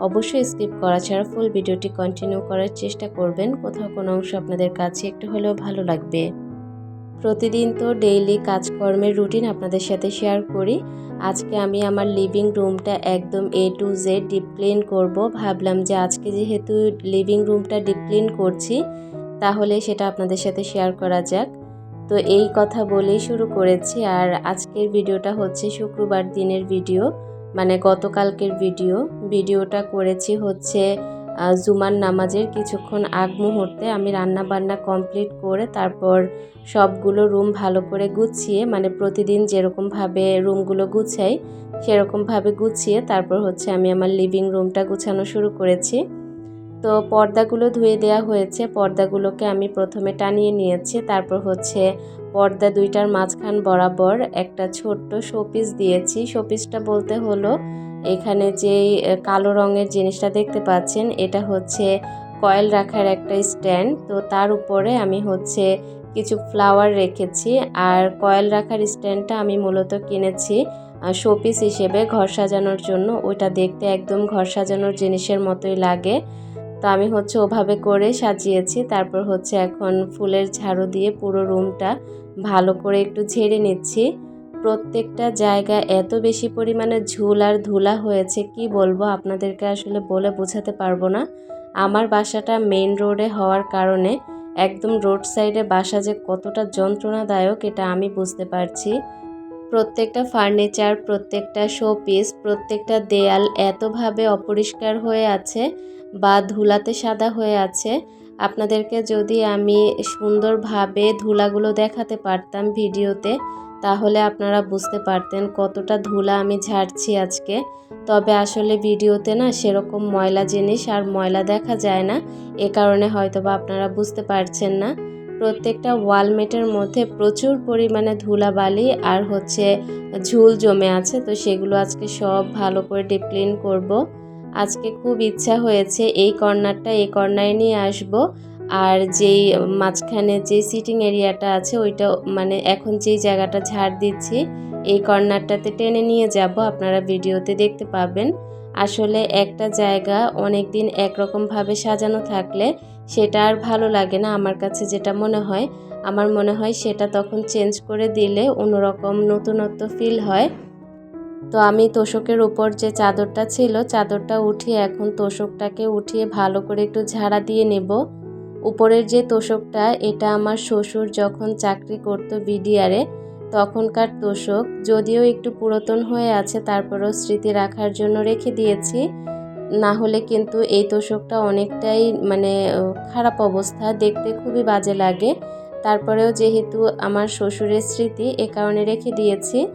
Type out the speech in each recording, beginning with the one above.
অবশ্যই স্কিপ করা ছাড়া ফুল ভিডিওটি কন্টিনিউ করার চেষ্টা করবেন। কোথাও কোনো অংশ আপনাদের কাছে একটু হলেও ভালো লাগবে। প্রতিদিন তো ডেইলি কাজকর্মের রুটিন আপনাদের সাথে শেয়ার করি। আজকে আমি আমার লিভিং রুমটা একদম A to Z deep clean করব। ভাবলাম যে আজকে যেহেতু লিভিং রুমটা ডিপ ক্লিন করছি, তাহলে সেটা আপনাদের সাথে শেয়ার করা যাক। তো এই কথা বলেই শুরু করেছি। আর আজকের ভিডিওটা হচ্ছে শুক্রবার দিনের ভিডিও মানে গতকালকের ভিডিও। ভিডিওটা করেছি হচ্ছে জুমার নামাজের কিছুক্ষণ আগ মুহূর্তে আমি রান্না বান্না কমপ্লিট করে তারপর সবগুলো রুম ভালো করে গুছিয়ে মানে প্রতিদিন যেরকমভাবে রুমগুলো গুছাই, সেরকমভাবে গুছিয়ে তারপর হচ্ছে আমি আমার লিভিং রুমটা গুছানো শুরু করেছি। তো পর্দাগুলো ধুয়ে দেওয়া হয়েছে। পর্দাগুলোকে আমি প্রথমে টানিয়ে নিয়েছি। তারপর হচ্ছে পর্দা দুইটার মাঝখান বরাবর একটা ছোট্ট শোপিস দিয়েছি। শোপিসটা বলতে হলো, এখানে যে কালো রঙের জিনিসটা দেখতে পাচ্ছেন, এটা হচ্ছে কয়েল রাখার একটা স্ট্যান্ড। তো তার উপরে আমি হচ্ছে কিছু ফ্লাওয়ার রেখেছি আর কয়েল রাখার স্ট্যান্ডটা আমি মূলত কিনেছি শোপিস হিসেবে ঘর সাজানোর জন্য। ওইটা দেখতে একদম ঘর সাজানোর জিনিসের মতোই লাগে। তো আমি হচ্ছে ওভাবে করে সাজিয়েছি। তারপর হচ্ছে এখন ফুলের ঝাড়ু দিয়ে পুরো রুমটা ভালো করে একটু ঝেড়ে নিচ্ছি। প্রত্যেকটা জায়গা এত বেশি পরিমাণে ঝুল আর ধুলা হয়েছে, কি বলব? আপনাদেরকে আসলে বলে বোঝাতে পারব না। আমার বাসাটা মেন রোডে হওয়ার কারণে একদম রোড সাইডে বাসা যে কতটা যন্ত্রণাদায়ক, এটা আমি বুঝতে পারছি। প্রত্যেকটা ফার্নিচার, প্রত্যেকটা শোপিস, প্রত্যেকটা দেয়াল এতভাবে অপরিষ্কার হয়ে আছে বা ধুলাতে সাদা হয়ে আছে, আপনাদেরকে যদি আমি সুন্দরভাবে ধুলাগুলো দেখাতে পারতাম ভিডিওতে, তাহলে আপনারা বুঝতে পারতেন কতটা ধুলা আমি ঝাড়ছি আজকে। তবে আসলে ভিডিওতে না সেরকম ময়লা জিনিস আর ময়লা দেখা যায় না, এ কারণে হয়তো বা আপনারা বুঝতে পারছেন না। প্রত্যেকটা ওয়ালমেটের মধ্যে প্রচুর পরিমাণে ধুলাবালি আর হচ্ছে ঝুল জমে আছে, তো সেগুলো আজকে সব ভালো করে ডিপ্লিন করব। আজকে খুব ইচ্ছা হয়েছে এই কর্নারটা, এই কর্নারে নিয়ে আসব। আর যেই মাঝখানে যে সিটিং এরিয়াটা আছে, ওইটা মানে এখন যেই জায়গাটা ঝাড় দিচ্ছি, এই কর্নারটাতে টেনে নিয়ে যাব। আপনারা ভিডিওতে দেখতে পাবেন। আসলে একটা জায়গা অনেক দিন একরকমভাবে সাজানো থাকলে সেটা আর ভালো লাগে না। আমার কাছে যেটা মনে হয়, আমার মনে হয় সেটা তখন চেঞ্জ করে দিলে অন্যরকম নতুনত্ব ফিল হয়। তো আমি তোষকের উপর যে চাদরটা ছিল, চাদরটা উঠিয়ে এখন তোষকটাকে উঠিয়ে ভালো করে একটু ঝাড়া দিয়ে নেব। উপরের যে তোষকটা, এটা আমার শ্বশুর যখন চাকরি করতো বিডিআরে, তখনকার তোষক, যদিও একটু পুরাতন হয়ে আছে, তারপরও স্মৃতি রাখার জন্য রেখে দিয়েছি। না হলে কিন্তু এই তোষকটা অনেকটাই মানে খারাপ অবস্থা, দেখতে খুবই বাজে লাগে। তারপরেও যেহেতু আমার শ্বশুরের স্মৃতি, এ কারণে রেখে দিয়েছি।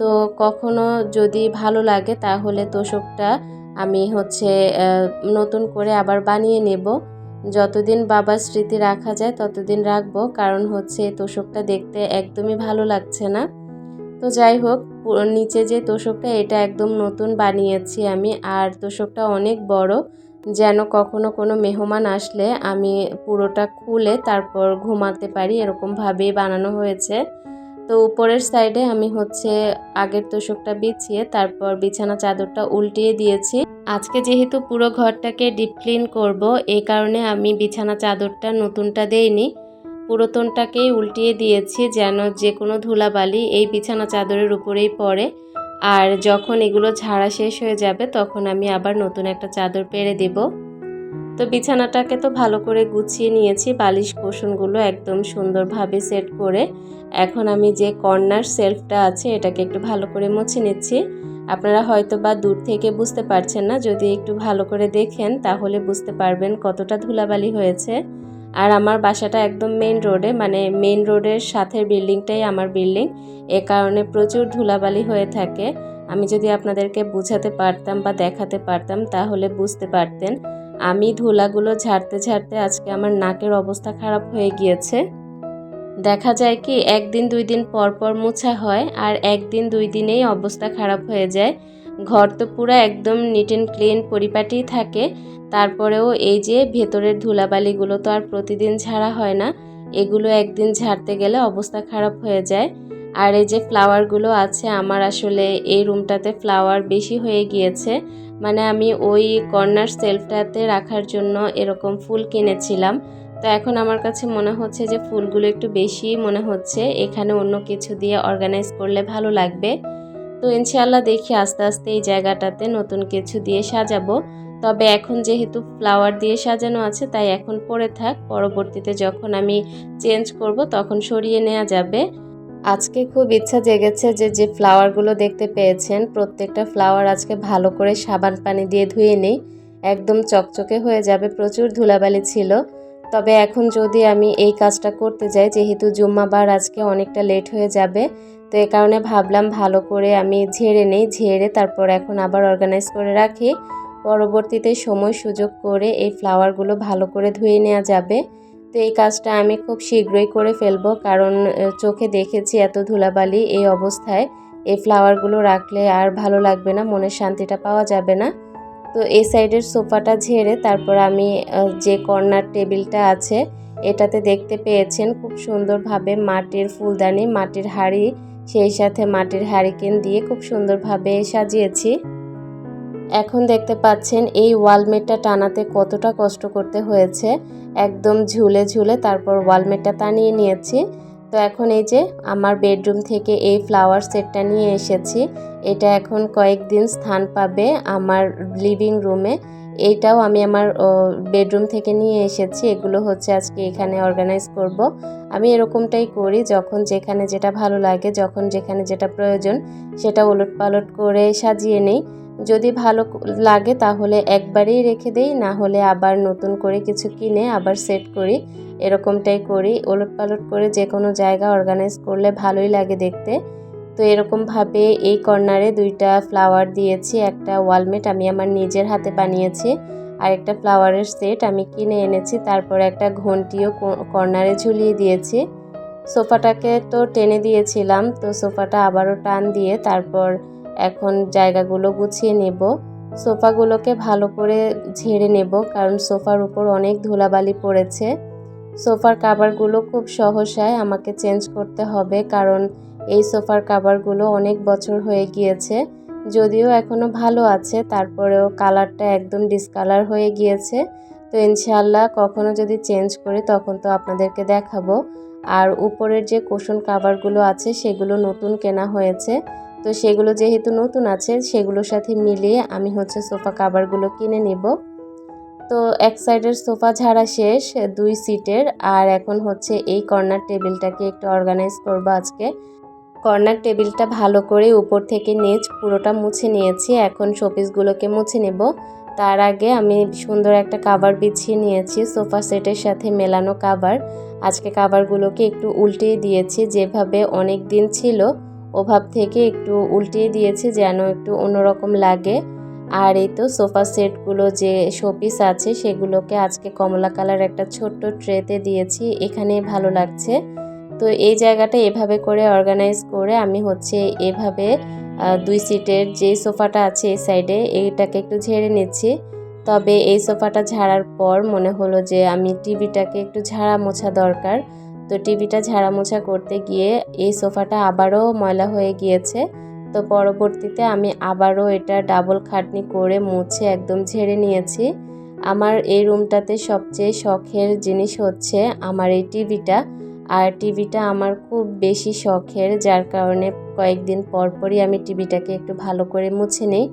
তো কখনো যদি ভালো লাগে তাহলে তোষকটা আমি হচ্ছে নতুন করে আবার বানিয়ে নেব। যতদিন বাবার স্মৃতি রাখা যায় ততদিন রাখব, কারণ হচ্ছে তোষকটা দেখতে একদমই ভালো লাগছে না। তো যাই হোক নিচে যে তোষকটা এটা একদম নতুন বানিয়েছি আমি, আর তোষকটা অনেক বড়। যেন কখনো কোনো মেহমান আসলে আমি পুরোটা খুলে তারপর ঘুমাতে পারি, এরকমভাবেই বানানো হয়েছে। তো উপরের সাইডে আমি হচ্ছে আগের তোষকটা বিছিয়ে তারপর বিছানা চাদরটা উল্টিয়ে দিয়েছি। আজকে যেহেতু পুরো ঘরটাকে ডিপ ক্লিন করব এই কারণে আমি বিছানা চাদরটা নতুনটা দেইনি। পুরাতনটাকেই উল্টিয়ে দিয়েছি যেন যে কোনো ধুলাবালি এই বিছানা চাদরের উপরেই পড়ে। আর যখন এগুলো ঝাড়া শেষ হয়ে যাবে, তখন আমি আবার নতুন একটা চাদর পেরে দেবো। তো বিছানাটাকে তো ভালো করে গুছিয়ে নিয়েছি, বালিশ কোষণগুলো একদম সুন্দরভাবে সেট করে। এখন আমি যে কর্নার সেলফটা আছে, এটাকে একটু ভালো করে মুছে নিচ্ছি। আপনারা হয়তো বা দূর থেকে বুঝতে পারছেন না, যদি একটু ভালো করে দেখেন তাহলে বুঝতে পারবেন কতটা ধুলাবালি হয়েছে। আর আমার বাসাটা একদম মেন রোডে মানে মেন রোডের সাথের বিল্ডিংটাই আমার বিল্ডিং। এ কারণে প্রচুর ধুলাবালি হয়ে থাকে। আমি যদি আপনাদেরকে বুঝাতে পারতাম বা দেখাতে পারতাম, তাহলে বুঝতে পারতেন। আমি ধুলাগুলো ঝাড়তে ঝাড়তে আজকে আমার নাকের অবস্থা খারাপ হয়ে গিয়েছে। দেখা যায় কি, একদিন দুই দিন পর পর মোছা হয় আর একদিন দুই দিনেই অবস্থা খারাপ হয়ে যায়। ঘর তো পুরো একদম নিট অ্যান্ড ক্লিন পরিপাটি থাকে। তারপরেও এই যে ভেতরের ধুলাবালিগুলো তো আর প্রতিদিন ঝাড়া হয় না, এগুলো একদিন ঝাড়তে গেলে অবস্থা খারাপ হয়ে যায়। আর এই যে ফ্লাওয়ারগুলো আছে, আমার আসলে এই রুমটাতে ফ্লাওয়ার বেশি হয়ে গিয়েছে। মানে আমি ওই কর্নার সেলফটাতে রাখার জন্য এরকম ফুল কিনেছিলাম। তো এখন আমার কাছে মনে হচ্ছে যে ফুলগুলো একটু বেশি মনে হচ্ছে। এখানে অন্য কিছু দিয়ে অর্গানাইজ করলে ভালো লাগবে। তো ইনশাল্লাহ দেখি আস্তে আস্তে এই জায়গাটাতে নতুন কিছু দিয়ে সাজাবো। তবে এখন যেহেতু ফ্লাওয়ার দিয়ে সাজানো আছে, তাই এখন পরে থাক। পরবর্তীতে যখন আমি চেঞ্জ করব, তখন সরিয়ে নেওয়া যাবে। আজকে খুব ইচ্ছা জেগেছে যে যে ফ্লাওয়ারগুলো দেখতে পেয়েছেন, প্রত্যেকটা ফ্লাওয়ার আজকে ভালো করে সাবান পানি দিয়ে ধুয়ে নিই। একদম চকচকে হয়ে যাবে, প্রচুর ধুলাবালি ছিল। তবে এখন যদি আমি এই কাজটা করতে যাই, যেহেতু জুম্মাবার আজকে অনেকটা লেট হয়ে যাবে, তো এ কারণে ভাবলাম ভালো করে আমি ঝেড়ে নেই, ঝেড়ে তারপর এখন আবার অর্গানাইজ করে রাখি। পরবর্তীতে সময় সুযোগ করে এই ফ্লাওয়ারগুলো ভালো করে ধুয়ে নেওয়া যাবে। তো এই কাজটা আমি খুব শীঘ্রই করে ফেলব, কারণ চোখে দেখেছি এত ধুলাবালি এই অবস্থায়। এই ফ্লাওয়ারগুলো রাখলে আর ভালো লাগবে না, মনের শান্তিটা পাওয়া যাবে না। তো এই সাইডের সোফাটা ঝেড়ে তারপর আমি যে কর্নার টেবিলটা আছে, এটাতে দেখতে পেয়েছেন খুব সুন্দরভাবে মাটির ফুলদানি, মাটির হাড়ি, সেই সাথে মাটির হারিকেন দিয়ে খুব সুন্দরভাবে সাজিয়েছি। এখন দেখতে পাচ্ছেন এই ওয়ালমেটটা টানাতে কতটা কষ্ট করতে হয়েছে। একদম ঝুলে ঝুলে তারপর ওয়ালমেটটা টানিয়ে নিয়েছি। তো এখন এই যে আমার বেডরুম থেকে এই ফ্লাওয়ার সেটটা নিয়ে এসেছি। এটা এখন কয়েকদিন স্থান পাবে আমার লিভিং রুমে। এইটাও আমি আমার বেডরুম থেকে নিয়ে এসেছি। এগুলো হচ্ছে আজকে এখানে অর্গানাইজ করব। আমি এরকমটাই করি যখন যেখানে যেটা ভালো লাগে, যখন যেখানে যেটা প্রয়োজন সেটা ওলট পালট করে সাজিয়ে নেই। যদি ভালো লাগে তাহলে একবারেই রেখে দেই, না হলে আবার নতুন করে কিছু কিনে আবার সেট করি। এরকমটাই করি ওলট পালট করে যে কোনো জায়গা অর্গানাইজ করলে ভালোই লাগে দেখতে। তো এরকমভাবে এই কর্নারে দুইটা ফ্লাওয়ার দিয়েছি, একটা ওয়ালমেট আমি আমার নিজের হাতে বানিয়েছি, আর একটা ফ্লাওয়ারের সেট আমি কিনে এনেছি, তারপর একটা ঘন্টিও কর্নারে ঝুলিয়ে দিয়েছি। সোফাটাকে তো টেনে দিয়েছিলাম, তো সোফাটা আবারও টান দিয়ে তারপর এখন জায়গাগুলো গুছিয়ে নেব। সোফাগুলোকে ভালো করে ঝেড়ে নেব কারণ সোফার উপর অনেক ধুলাবালি পড়েছে। সোফার কাভারগুলো খুব সহসায় আমাকে চেঞ্জ করতে হবে কারণ এই সোফার কাভারগুলো অনেক বছর হয়ে গিয়েছে। যদিও এখনও ভালো আছে, তারপরেও কালারটা একদম ডিসকালার হয়ে গিয়েছে। তো ইনশাল্লাহ কখনো যদি চেঞ্জ করি তখন তো আপনাদেরকে দেখাবো। আর উপরের যে কোশন কাভারগুলো আছে সেগুলো নতুন কেনা হয়েছে। তো সেগুলো যেহেতু নতুন আছে, সেগুলোর সাথে মিলিয়ে আমি হচ্ছে সোফা কাভারগুলো কিনে নেব। তো এক সাইডের সোফা ঝাড়া শেষ, দুই সিটের, আর এখন হচ্ছে এই কর্নার টেবিলটাকে একটু অর্গানাইজ করব আজকে। কর্নার টেবিলটা ভালো করে উপর থেকে নেচ পুরোটা মুছে নিয়েছি, এখন শোপিসগুলোকে মুছে নেব। তার আগে আমি সুন্দর একটা কাভার বিছিয়ে নিয়েছি, সোফা সেটের সাথে মেলানো কাভার আজকে কাভারগুলোকে একটু উল্টিয়ে দিয়েছি, যেভাবে অনেক দিন ছিল। ওভাব থেকে একটু উল্টিয়ে দিয়েছি যেন একটু অন্যরকম লাগে। আর এই তো সোফা সেটগুলো যে শোপিস আছে সেগুলোকে আজকে কমলা কালার একটা ছোট্ট ট্রেতে দিয়েছি এখানে ভালো লাগছে। তো এই জায়গাটা এভাবে করে অর্গানাইজ করে আমি হচ্ছে এভাবে দুই সিটের যে সোফাটা আছে এই সাইডে এইটাকে একটু ঝেড়ে নিচ্ছি। তবে এই সোফাটা ঝাড়ার পর মনে হলো যে আমি টিভিটাকে একটু ঝাড়া মোছা দরকার। তো টিভিটা ঝাড়া মোছা করতে গিয়ে এই সোফাটা আবারও ময়লা হয়ে গিয়েছে। তো পরবর্তীতে আমি আবারও এটা ডাবল খাটনি করে মুছে একদম ঝেড়ে নিয়েছি। আমার এই রুমটাতে সবচেয়ে শখের জিনিস হচ্ছে আমার এই টিভিটা। আর টিভিটা আমার খুব বেশি শখের, যার কারণে কয়েকদিন পর পরই আমি টিভিটাকে একটু ভালো করে মুছে নিই।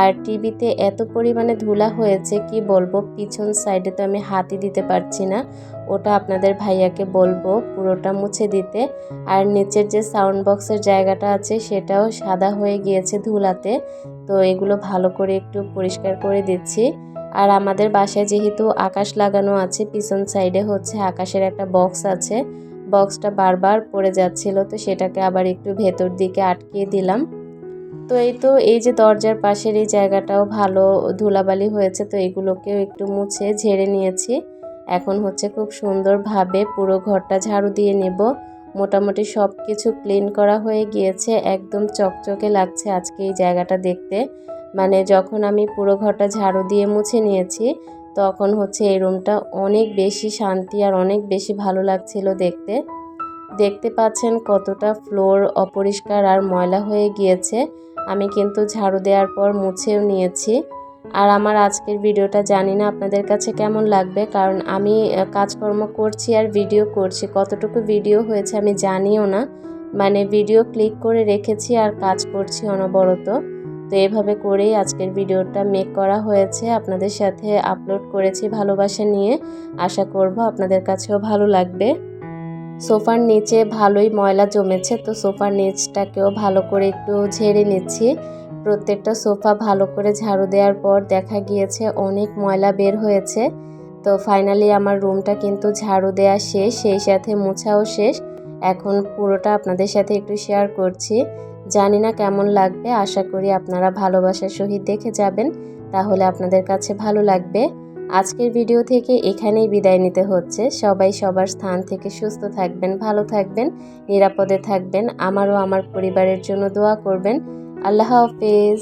আর টিভিতে এত পরিমাণে ধুলা হয়েছে, কি বলব, পিছন সাইডে তো আমি হাতই দিতে পারছি না। ওটা আপনাদের ভাইয়াকে বলব পুরোটা মুছে দিতে। আর নিচের যে সাউন্ড বক্সের জায়গাটা আছে সেটাও সাদা হয়ে গিয়েছে ধুলাতে। তো এগুলো ভালো করে একটু পরিষ্কার করে দিচ্ছি। আর আমাদের বাসায় যেহেতু আকাশ লাগানো আছে, পিছন সাইডে হচ্ছে আকাশের একটা বক্স আছে। বক্সটা বারবার পড়ে যাচ্ছিল, তো সেটাকে আবার একটু ভেতর দিকে আটকিয়ে দিলাম। তো এই তো, এই যে দরজার পাশের এই জায়গাটাও ভালো ধুলাবালি হয়েছে, তো এগুলোকেও একটু মুছে ঝেড়ে নিয়েছি। এখন হচ্ছে খুব সুন্দরভাবে পুরো ঘরটা ঝাড়ু দিয়ে নেব। মোটামুটি সব কিছু ক্লিন করা হয়ে গিয়েছে, একদম চকচকে লাগছে আজকে এই জায়গাটা দেখতে। মানে যখন আমি পুরো ঘরটা ঝাড়ু দিয়ে মুছে নিয়েছি, তখন হচ্ছে এই রুমটা অনেক বেশি শান্তি আর অনেক বেশি ভালো লাগছিল দেখতে। দেখতে পাচ্ছেন কতটা ফ্লোর অপরিষ্কার আর ময়লা হয়ে গিয়েছে। আমি কিন্তু ঝাড়ু দেওয়ার পর মুছেও নিয়েছি। আর আমার আজকের ভিডিওটা জানি না আপনাদের কাছে কেমন লাগবে, কারণ আমি কাজকর্ম করছি আর ভিডিও করছি। কতটুকু ভিডিও হয়েছে আমি জানিও না। মানে ভিডিও ক্লিক করে রেখেছি আর কাজ করছি অনবরত। তো এভাবে করেই আজকের ভিডিওটা মেক করা হয়েছে। আপনাদের সাথে আপলোড করেছি ভালোবাসা নিয়ে। আশা করব আপনাদের কাছেও ভালো লাগবে। সোফার নিচে ভালোই ময়লা জমেছে, তো সোফার নিচটাকেও ভালো করে একটু ঝেড়ে নিচ্ছি। প্রত্যেকটা সোফা ভালো করে ঝাড়ু দেওয়ার পর দেখা গিয়েছে অনেক ময়লা বের হয়েছে। তো ফাইনালি আমার রুমটা কিন্তু ঝাড়ু দেওয়া শেষ, সেই সাথে মোছাও শেষ। এখন পুরোটা আপনাদের সাথে একটু শেয়ার করছি। জানি না কেমন লাগবে, আশা করি আপনারা ভালোবাসার সহিত দেখে যাবেন। তাহলে আপনাদের কাছে ভালো লাগবে। আজকের ভিডিও থেকে এখানেই বিদায় নিতে হচ্ছে। সবাই সবার স্থান থেকে সুস্থ থাকবেন, ভালো থাকবেন, নিরাপদে থাকবেন। আমারও আমার পরিবারের জন্য দোয়া করবেন। আল্লাহ হাফেজ